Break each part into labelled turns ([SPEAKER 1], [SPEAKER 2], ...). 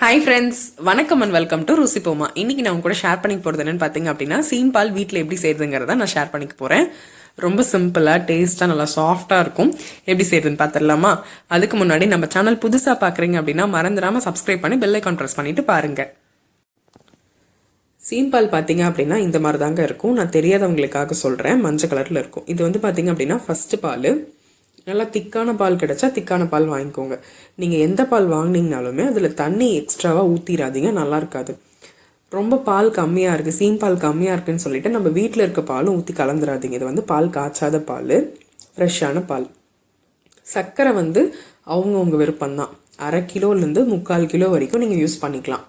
[SPEAKER 1] Hi friends வணக்கம் and welcome to ருசி போமா. இன்னைக்கு நான் உங்க கூட ஷேர் பண்ணிக்க போகிறது என்னன்னு பார்த்தீங்க அப்படின்னா சீம் பால் வீட்டில் எப்படி செய்யுதுங்கிறத நான் ஷேர் பண்ணிக்க போகிறேன் ரொம்ப சிம்பிளாக டேஸ்ட்டாக நல்லா சாஃப்டாக இருக்கும். எப்படி செய்யுதுன்னு பார்த்துடலாமா அதுக்கு முன்னாடி நம்ம சேனல் புதுசாக பார்க்குறீங்க அப்படின்னா மறந்துடாமல் சப்ஸ்கிரைப் பண்ணி பெல் ஐக்கான் ப்ரெஸ் பண்ணிட்டு பாருங்க. சீம் பால் பார்த்தீங்க அப்படின்னா இந்த மாதிரி தாங்க இருக்கும். நான் தெரியாதவங்களுக்காக சொல்கிறேன் மஞ்சள் கலரில் இருக்கும். இது வந்து பார்த்தீங்க அப்படின்னா ஃபஸ்ட்டு பால். நல்லா திக்கான பால் கிடச்சா திக்கான பால் வாங்கிக்கோங்க. நீங்கள் எந்த பால் வாங்கினீங்கனாலுமே அதில் தண்ணி எக்ஸ்ட்ராவாக ஊற்றிடாதீங்க நல்லா இருக்காது. ரொம்ப பால் கம்மியாக இருக்குது சீம் பால் கம்மியாக இருக்குன்னு சொல்லிட்டு நம்ம வீட்டில் இருக்க பாலும் ஊற்றி கலந்துடாதீங்க இது வந்து பால் காய்ச்சாத பால் ஃப்ரெஷ்ஷான பால். சர்க்கரை வந்து அவங்கவுங்க விருப்பம்தான். அரை கிலோலேருந்து முக்கால் கிலோ வரைக்கும் நீங்கள் யூஸ் பண்ணிக்கலாம்.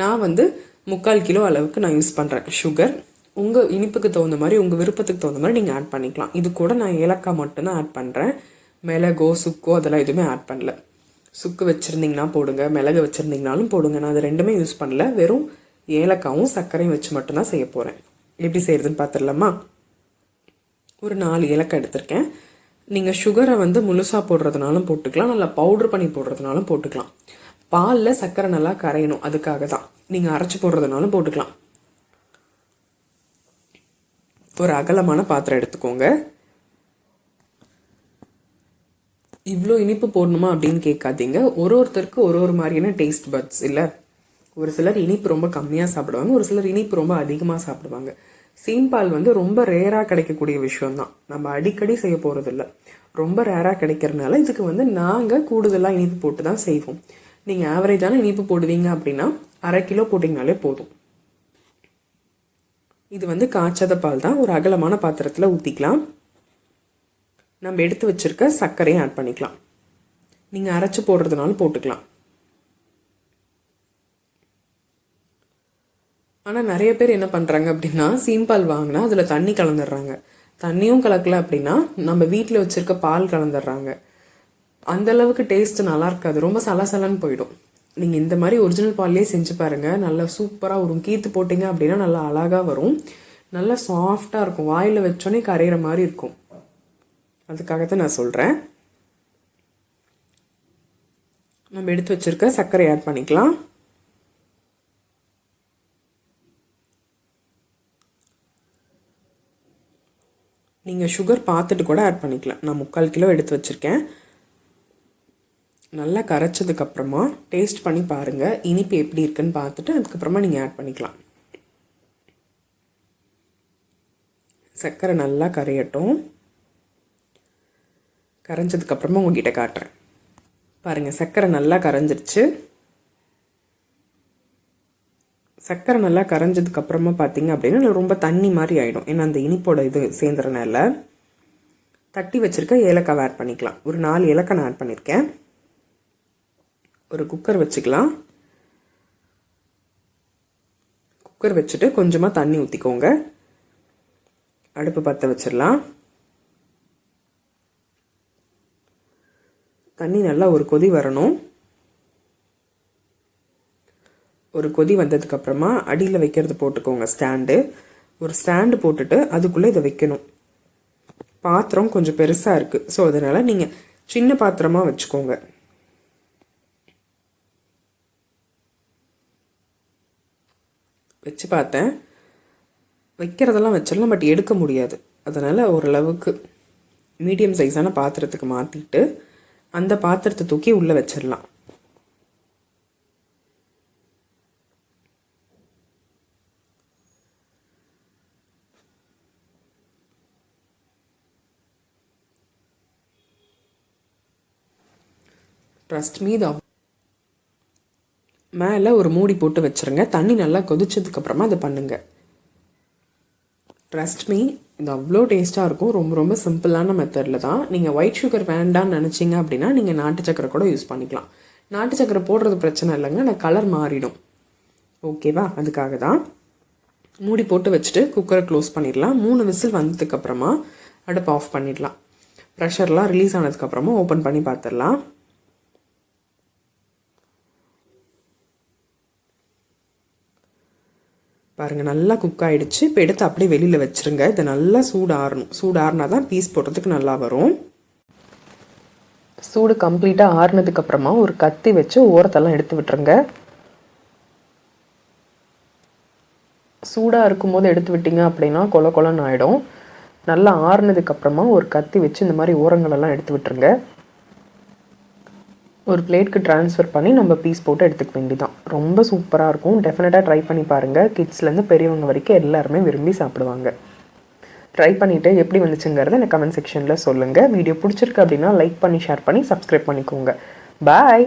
[SPEAKER 1] நான் வந்து முக்கால் கிலோ அளவுக்கு நான் யூஸ் பண்ணுறேன் சுகர் உங்கள் இனிப்புக்கு தகுந்த மாதிரி உங்கள் விருப்பத்துக்கு தகுந்த மாதிரி நீங்கள் ஆட் பண்ணிக்கலாம். இது கூட நான் ஏலக்காய் மட்டும்தான் ஆட் பண்ணுறேன் மிளகோ சுக்கோ அதெல்லாம் எதுவுமே ஆட் பண்ணல. சுக்கு வச்சுருந்தீங்கன்னா போடுங்க மிளகு வச்சுருந்தீங்கனாலும் போடுங்க. நான் அது ரெண்டுமே யூஸ் பண்ணல. வெறும் ஏலக்காவும் சர்க்கரையும் வச்சு மட்டும்தான் செய்ய போகிறேன் எப்படி செய்கிறதுன்னு பார்த்துடலாமா ஒரு நாலு ஏலக்காய் எடுத்திருக்கேன். நீங்கள் சுகரை வந்து முழுசாக போடுறதுனாலும் போட்டுக்கலாம். நல்லா பவுட்ரு பண்ணி போடுறதுனாலும் போட்டுக்கலாம். பாலில் சர்க்கரை நல்லா கரையணும். அதுக்காக தான். நீங்கள் அரைச்சி போடுறதுனாலும் போட்டுக்கலாம். ஒரு அகலமான பாத்திரம் எடுத்துக்கோங்க. இவ்வளோ இனிப்பு போடணுமா அப்படின்னு கேட்காதீங்க. ஒரு ஒருத்தருக்கு ஒரு ஒரு மாதிரியான டேஸ்ட் பட்ஸ் இல்லை. ஒரு சிலர் இனிப்பு ரொம்ப கம்மியாக சாப்பிடுவாங்க ஒரு சிலர் இனிப்பு ரொம்ப அதிகமாக சாப்பிடுவாங்க. சீம்பால் வந்து ரொம்ப ரேராக கிடைக்கக்கூடிய விஷயம் தான் நம்ம அடிக்கடி செய்ய போகிறதில்ல ரொம்ப ரேராக கிடைக்கிறதுனால இதுக்கு வந்து நாங்கள் கூடுதலாக இனிப்பு போட்டு தான் செய்வோம் நீங்கள் ஆவரேஜான இனிப்பு போடுவீங்க அப்படின்னா அரை கிலோ போட்டிங்கனாலே போதும். இது வந்து காய்ச்சத பால் தான் ஒரு அகலமான பாத்திரத்தில் ஊற்றிக்கலாம் நம்ம எடுத்து வச்சுருக்க சர்க்கரையும் ஆட் பண்ணிக்கலாம். நீங்கள் அரைச்சி போடுறதுனாலும் போட்டுக்கலாம். ஆனால் நிறைய பேர் என்ன பண்ணுறாங்க அப்படின்னா சீம்பால் வாங்கினா அதில் தண்ணி கலந்துடுறாங்க. தண்ணியும் கலக்கல அப்படின்னா நம்ம வீட்டில் வச்சுருக்க பால் கலந்துடுறாங்க. அந்த அளவுக்கு டேஸ்ட் நல்லா இருக்காது. ரொம்ப சலசலன்னு போயிடும். நீங்கள் இந்த மாதிரி ஒரிஜினல் பால்லேயே செஞ்சு பாருங்கள் நல்லா சூப்பராக வரும் கீத்து போட்டிங்க அப்படின்னா நல்லா அழகாக வரும். நல்லா சாஃப்டாக இருக்கும். வாயில் வச்சோன்னே கரையிற மாதிரி இருக்கும். அதுக்காக தான் நான் சொல்கிறேன் நம்ம எடுத்து வச்சுருக்க சர்க்கரை ஆட் பண்ணிக்கலாம். நீங்கள் சுகர் பார்த்துட்டு கூட ஆட் பண்ணிக்கலாம். நான் முக்கால் கிலோ எடுத்து வச்சுருக்கேன். நல்லா கரைச்சதுக்கப்புறமா டேஸ்ட் பண்ணி பாருங்கள் இனிப்பு எப்படி இருக்குன்னு பார்த்துட்டு அதுக்கப்புறமா நீங்கள் ஆட் பண்ணிக்கலாம். சர்க்கரை நல்லா கரையட்டும். கரைஞ்சதுக்கப்புறமா உங்ககிட்ட காட்டுறேன். பாருங்கள் சர்க்கரை நல்லா கரைஞ்சிருச்சு. சர்க்கரை நல்லா கரைஞ்சதுக்கப்புறமா பார்த்தீங்க அப்படின்னா ரொம்ப தண்ணி மாதிரி ஆகிடும் ஏன்னா அந்த இனிப்போட இது சேர்ந்துறனால தட்டி வச்சுருக்க ஏலக்காய் ஆட் பண்ணிக்கலாம். ஒரு நாலு ஏலக்காய் நான் ஆட் பண்ணியிருக்கேன் ஒரு குக்கர் வச்சுக்கலாம். குக்கர் வச்சுட்டு கொஞ்சமாக தண்ணி ஊற்றிக்கோங்க அடுப்பு பற்ற வச்சிடலாம். தண்ணி நல்லா ஒரு கொதி வரணும். ஒரு கொதி வந்ததுக்கப்புறமா அடியில் வைக்கிறது போட்டுக்கோங்க ஸ்டாண்டு. ஒரு ஸ்டாண்டு போட்டுட்டு அதுக்குள்ளே இதை வைக்கணும். பாத்திரம் கொஞ்சம் பெருசாக இருக்குது ஸோ அதனால் நீங்கள் சின்ன பாத்திரமாக வச்சுக்கோங்க. வச்சு பார்த்தேன். வைக்கிறதெல்லாம் வச்சிடலாம் பட் எடுக்க முடியாது. அதனால் ஓரளவுக்கு மீடியம் சைஸான பாத்திரத்துக்கு மாற்றிட்டு அந்த பாத்திரத்தை தூக்கி உள்ளே வச்சிடலாம். ட்ரஸ்ட் மீது மேலே ஒரு மூடி போட்டு வச்சுருங்க. தண்ணி நல்லா கொதிச்சதுக்கப்புறமா அதை பண்ணுங்கள் ட்ரஸ்ட் மீ இது அவ்வளோ டேஸ்ட்டாக இருக்கும். ரொம்ப ரொம்ப சிம்பிளான மெத்தடில் தான். நீங்கள் ஒயிட் சுகர் வேண்டான்னு நினச்சிங்க அப்படின்னா நீங்கள் நாட்டு சக்கரை கூட யூஸ் பண்ணிக்கலாம். நாட்டு சக்கரை போடுறது பிரச்சனை இல்லைங்க. ஆனால் கலர் மாறிடும். ஓகேவா அதுக்காக தான். மூடி போட்டு வச்சுட்டு குக்கரை க்ளோஸ் பண்ணிடலாம். மூணு விசில் வந்ததுக்கப்புறமா அடுப்பு ஆஃப் பண்ணிடலாம். ப்ரெஷர்லாம் ரிலீஸ் ஆனதுக்கப்புறமா ஓப்பன் பண்ணி பார்த்துடலாம். பாருங்கள் நல்லா குக் ஆகிடுச்சு இப்போ எடுத்து அப்படியே வெளியில் வச்சுருங்க. இதை நல்லா சூடாறணும். சூடாறினா தான் பீஸ் போடுறதுக்கு நல்லா வரும். சூடு கம்ப்ளீட்டாக ஆறுனதுக்கப்புறமா ஒரு கத்தி வச்சு ஓரத்தெல்லாம் எடுத்து விட்டுருங்க. சூடாக இருக்கும்போது எடுத்து விட்டிங்க அப்படின்னா கொல கொலன்னு ஆகிடும் நல்லா ஆறுனதுக்கப்புறமா ஒரு கத்தி வச்சு இந்த மாதிரி ஓரங்களெல்லாம் எடுத்து விட்டுருங்க. ஒரு பிளேட்க்கு ட்ரான்ஸ்ஃபர் பண்ணி நம்ம பீஸ் போட்டு எடுத்துக்க வேண்டிதான் ரொம்ப சூப்பராக இருக்கும். டெஃபினட்டாக ட்ரை பண்ணி பாருங்கள் கிட்ஸ்லேருந்து பெரியவங்க வரைக்கும் எல்லாருமே விரும்பி சாப்பிடுவாங்க. ட்ரை பண்ணிவிட்டு எப்படி வந்துச்சுங்கிறத எனக்கு கமெண்ட் செக்ஷனில் சொல்லுங்கள் வீடியோ பிடிச்சிருக்கு அப்படின்னா லைக் பண்ணி ஷேர் பண்ணி சப்ஸ்கிரைப் பண்ணிக்கோங்க. பாய்